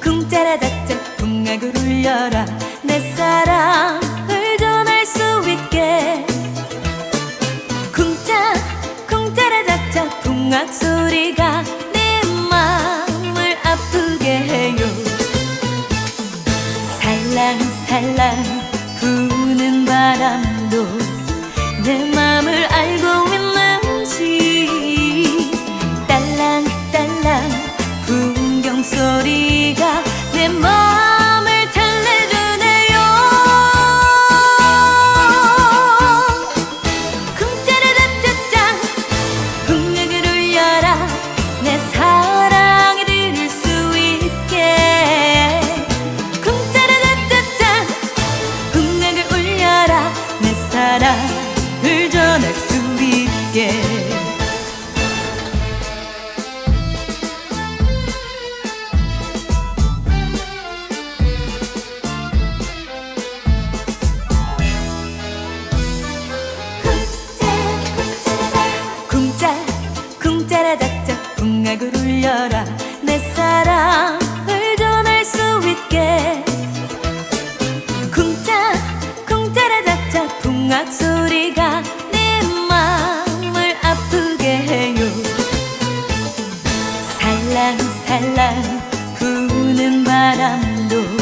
쿵짜라작작 붕악을 울려라. 내 사랑을 전할 수 있게. 쿵짜 쿵짜라작작 붕악 소리가 내 마음을 아프게 해요. 살랑살랑 부는 바람도 사랑을 전할 수 있게 살랑살랑 부는 바람도